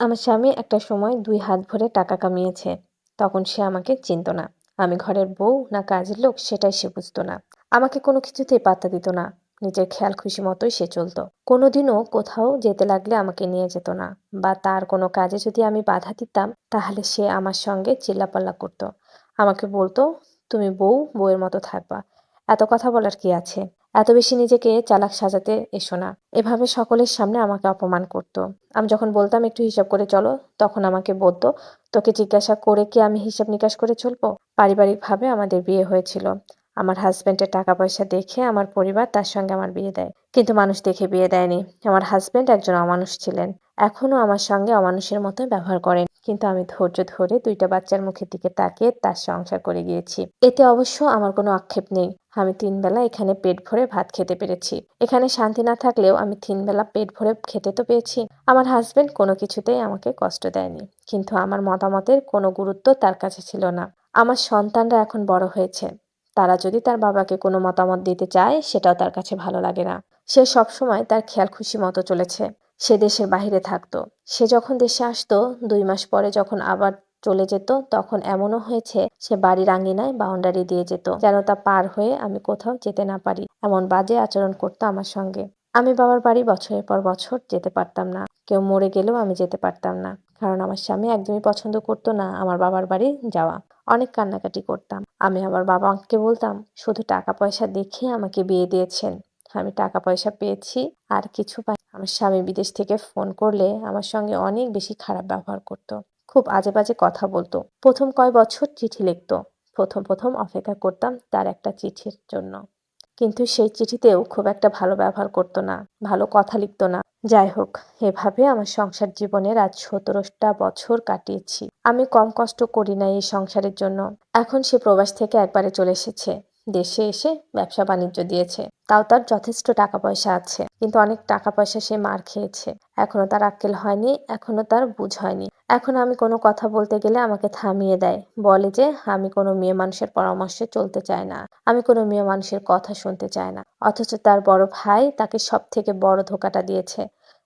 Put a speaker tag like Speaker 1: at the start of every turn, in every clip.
Speaker 1: আমার স্বামী একটা সময় দুই হাত ভরে টাকা কামিয়েছে। তখন সে আমাকে চিনত না। আমি ঘরের বউ না কাজের লোক সেটাই সে বুঝতো না। আমাকে কোনো কিছুতেই পাত্তা দিত না। নিজের খেয়াল খুশি মতোই সে চলতো। কোনোদিনও কোথাও যেতে লাগলে আমাকে নিয়ে যেত না। বা তার কোনো কাজে যদি আমি বাধা দিতাম, তাহলে সে আমার সঙ্গে চিল্লাপাল্লা করতো। আমাকে বলতো, তুমি বউ, বউয়ের মতো থাকবা। এত কথা বলার কি আছে? এত বেশি নিজেকে চালাক সাজাতে এসো না। এভাবে সকলের সামনে আমাকে অপমান করত। আমি যখন বলতাম, একটু হিসাব করে চলো, তখন আমাকে বলতো, তোকে জিজ্ঞাসা করে কি আমি হিসাব নিকাশ করে চলবো? পারিবারিকভাবে আমাদের বিয়ে হয়েছিল। আমার হাজব্যান্ডের টাকা পয়সা দেখে আমার পরিবার তার সঙ্গে আমার বিয়ে দেয়। কিন্তু মানুষ দেখে বিয়ে দেয়নি। আমার হাজব্যান্ড একজন অমানুষ ছিলেন। এখনও আমার সঙ্গে অমানুষের মতো ব্যবহার করেন। কিন্তু আমি ধৈর্য ধরে দুইটা বাচ্চার মুখের দিকে তাকিয়ে তার সংসার করে গিয়েছি। এতে অবশ্য আমার কোনো আক্ষেপ নেই। আমি তিন বেলা এখানে পেট ভরে ভাত খেতে পেরেছি। এখানে শান্তি না থাকলেও আমি তিন বেলা পেট ভরে খেতে তো পেয়েছি। আমার হাজবেন্ড কোনো কিছুতেই আমাকে কষ্ট দেয়নি। কিন্তু আমার মতামতের কোনো গুরুত্ব তার কাছে ছিল না। আমার সন্তানরা এখন বড় হয়েছে। তারা যদি তার বাবাকে কোনো মতামত দিতে চায়, সেটাও তার কাছে ভালো লাগে না। সে সবসময় তার খেয়াল খুশি মতো চলেছে। সে দেশের বাহিরে থাকতো। সে যখন দেশে আসতো, দুই মাস পরে যখন আবার চলে যেত, তখন এমনও হয়েছে, সে বাড়ির আঙ্গিনায় বাউন্ডারি দিয়ে যেত, যেন তা পার হয়ে আমি কোথাও যেতে না পারি, এমন বাজে আচরণ করতো আমার সঙ্গে। আমি বাবার বাড়ি বছরের পর বছর যেতে পারতাম না, কেউ মরে গেলেও আমি যেতে পারতাম না, কারণ আমার স্বামী একদমই পছন্দ করতো না আমার বাবার বাড়ি যাওয়া। অনেক কান্নাকাটি করতাম। আমি আবার বাবাকে বলতাম, শুধু টাকা পয়সা দেখে আমাকে বিয়ে দিয়েছেন। আমি টাকা পয়সা পেয়েছি আর কিছু আমার স্বামী বিদেশ থেকে ফোন করলে আমার সঙ্গে অনেক বেশি খারাপ ব্যবহার করতো। খুব আজে বাজে কথা বলতো। প্রথম কয় বছর চিঠি লিখতো। প্রথম প্রথম অপেক্ষা করতাম তার একটা চিঠির জন্য। কিন্তু সেই চিঠিতেও খুব একটা ভালো ব্যবহার করতো না, ভালো কথা লিখতো না। যাই হোক, এভাবে আমার সংসার জীবনের আজ সতেরোটা বছর কাটিয়েছি। আমি কম কষ্ট করি না এই সংসারের জন্য। এখন সে প্রবাস থেকে একবারে চলে এসেছে। দেশে এসে ব্যবসা বাণিজ্য দিয়েছে। তাও তার যথেষ্ট টাকা পয়সা আছে, কিন্তু অনেক টাকা পয়সা সে মার খেয়েছে। এখনও তার আক্কেল হয়নি, এখনও তার বুঝ হয়নি। এখন আমি কোনো কথা বলতে গেলে আমাকে থামিয়ে দেয়। বলে যে, আমি কোনো মেয়ে মানুষের পরামর্শে চলতে চাই না। আমি কোনো মেয়ে মানুষের কথা শুনতে চাই না। অথচ তার বড় ভাই তাকে সব থেকে বড় ধোকাটা দিয়েছে।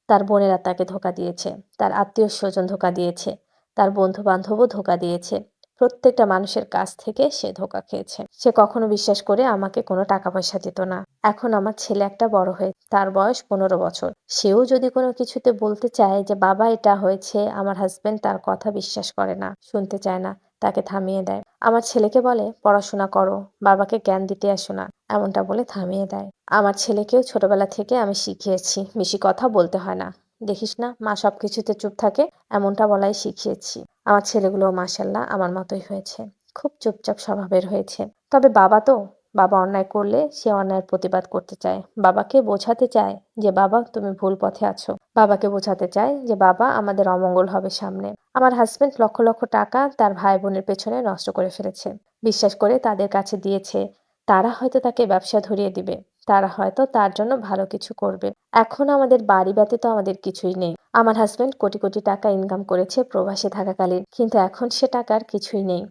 Speaker 1: তার বোনেরা তাকে ধোকা দিয়েছে। তার আত্মীয় স্বজন ধোকা দিয়েছে। তার বন্ধু বান্ধবও ধোকা দিয়েছে। প্রত্যেকটা মানুষের কাছ থেকে সে ধোকা খেয়েছে। সে কখনো বিশ্বাস করে আমাকে কোনো টাকা পয়সা দিত না। এখন আমার ছেলে একটা বড় হয়ে, তার বয়স পনেরো বছর। সেও যদি কোনো কিছুতে বলতে চায় যে, বাবা, এটা হয়েছে, আমার হাজবেন্ড তার কথা বিশ্বাস করে না, শুনতে চায় না, তাকে থামিয়ে দেয়। আমার ছেলেকে বলে, পড়াশোনা করো, বাবাকে জ্ঞান দিতে আসো না। এমনটা বলে থামিয়ে দেয়। আমার ছেলেকেও ছোটবেলা থেকে আমি শিখিয়েছি, বেশি কথা বলতে হয় না। দেখিস না, মা সব কিছুতে চুপ থাকে, এমনটা বলাই শিখিয়েছি। আমার ছেলেগুলো মাসাল্লাহ আমার মতোই হয়েছে। খুব চুপচাপ স্বভাবের হয়েছে। তবে বাবা তো, বাবা অন্যায় করলে সে অন্যায়ের প্রতিবাদ করতে চায়। বাবাকে বোঝাতে চায় যে, বাবা, তুমি ভুল পথে আছো। বাবাকে বোঝাতে চায় যে, বাবা, আমাদের অমঙ্গল হবে সামনে। আমার হাজবেন্ড লক্ষ লক্ষ টাকা তার ভাই বোনের পেছনে নষ্ট করে ফেলেছে। বিশ্বাস করে তাদের কাছে দিয়েছে। তারা হয়তো তাকে ব্যবসা ধরিয়ে দিবে। তারা হয়তো তার জন্য ভালো কিছু করবে। এখন আমাদের বাড়ি ব্যতীত আমাদের কিছুই নেই। আমার হাজব্যান্ড কোটি কোটি টাকা ইনকাম করেছে প্রবাসে থাকাকালীন, কিন্তু এখন সে টাকার কিছুই নেই।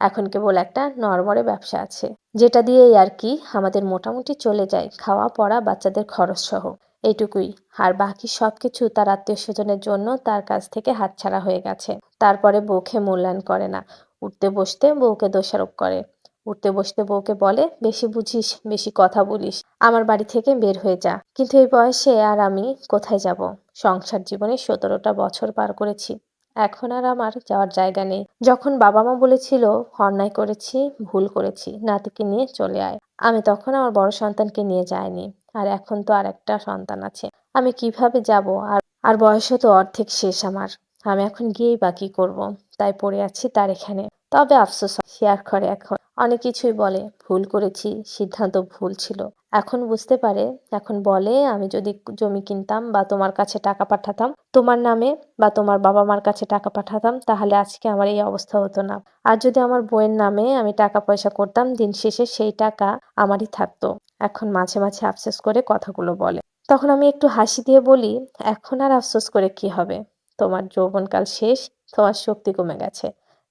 Speaker 1: এখন কেবল একটা নরমরে ব্যবসা আছে। যেটা দিয়ে আর কি আমাদের মোটামুটি চলে যায়, খাওয়া, পড়া, বাচ্চাদের খরচ সহ। এইটুকুই আর বাকি সব কিছু তার আত্মীয় স্বজনের জন্য তার কাছ থেকে হাতছাড়া হয়ে গেছে। তারপরে বউকে মূল্যায়ন করে না। উঠতে বসতে বউকে দোষারোপ করে। উঠতে বসতে বউকে বলে, বেশি বুঝিস, বেশি কথা বলিস, আমার বাড়ি থেকে বের হয়ে যা। কিন্তু এই বয়সে আর আমি কোথায় যাব? সংসার জীবনে সতেরোটা বছর পার করেছি। এখন আর আমার যাওয়ার জায়গা নেই। যখন বাবা মা বলেছিল, অন্যায় করেছি, ভুল করেছি, নাতিকে নিয়ে চলে আয়। আমি তখন আমার বড় সন্তানকে নিয়ে যাইনি। আর এখন তো আর একটা সন্তান আছে। আমি কীভাবে যাব? আর আর বয়সও তো অর্ধেক শেষ আমার। আমি এখন গিয়েই বা কি করব? তাই পড়ে আছি তার এখানে। তবে আফসোস, শেয়ার করে এখন। অনেক কিছুই বলে। ভুল করেছি, সিদ্ধান্ত ভুল ছিল। এখন বুঝতে পারে, এখন বলে, আমি যদি জমি কিনতাম বা তোমার কাছে টাকা পাঠাতাম, তোমার নামে বা তোমার বাবা মার কাছে টাকা পাঠাতাম, তাহলে আজকে আমার এই অবস্থা হতো না। আর যদি আমার বইয়ের নামে আমি টাকা পয়সা করতাম, দিন শেষে সেই টাকা আমারই থাকতো। এখন মাঝে মাঝে আফসোস করে কথাগুলো বলে। তখন আমি একটু হাসি দিয়ে বলি, এখন আর আফসোস করে কি হবে? তোমার যৌবনকাল শেষ, তোমার শক্তি কমে গেছে।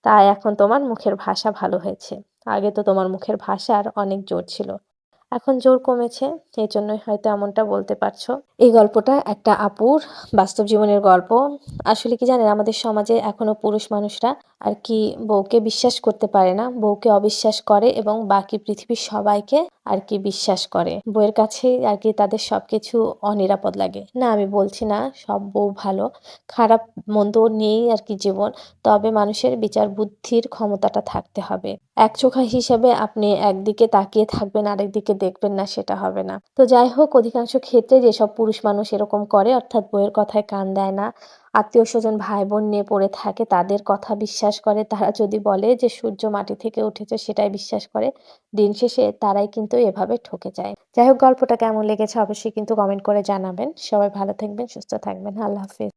Speaker 1: তাই এখন তোমার মুখের ভাষা ভালো হয়েছে। আগে তো তোমার মুখের ভাষার অনেক জোর ছিল। এখন জোর কমেছে এই জন্যই হয়তো এমনটা বলতে পারছ। এই গল্পটা একটা আপুর বাস্তব জীবনের গল্প। আসলে কি জানেন, আমাদের সমাজে এখনও পুরুষ মানুষরা আর কি বউকে বিশ্বাস করতে পারে না। বউকে অবিশ্বাস করে এবং বাকি পৃথিবীর সবাইকে আর কি বিশ্বাস করে। বউয়ের কাছেই আর কি তাদের সবকিছু অনিরাপদ লাগে। না, আমি বলছি না, সব বউ ভালো। খারাপ মন্দ নেই আর কি জীবন। তবে মানুষের বিচার বুদ্ধির ক্ষমতাটা থাকতে হবে। এক চোখা হিসেবে আপনি একদিকে তাকিয়ে থাকবেন, আরেকদিকে দেখবেন না সেটা হবে না। তো যাই হোক, অধিকাংশ ক্ষেত্রে যেসব পুরুষ মানুষ এরকম করে, অর্থাৎ বইয়ের কথায় কান দেয় না, আত্মীয় স্বজন ভাই বোন নিয়ে পড়ে থাকে, তাদের কথা বিশ্বাস করে, তারা যদি বলে যে সূর্য মাটি থেকে উঠেছে সেটাই বিশ্বাস করে, দিন শেষে তারাই কিন্তু এভাবে ঠকে যায়। যাই হোক, গল্পটা কেমন লেগেছে অবশ্যই কিন্তু কমেন্ট করে জানাবেন। সবাই ভালো থাকবেন, সুস্থ থাকবেন। আল্লাহ হাফিজ।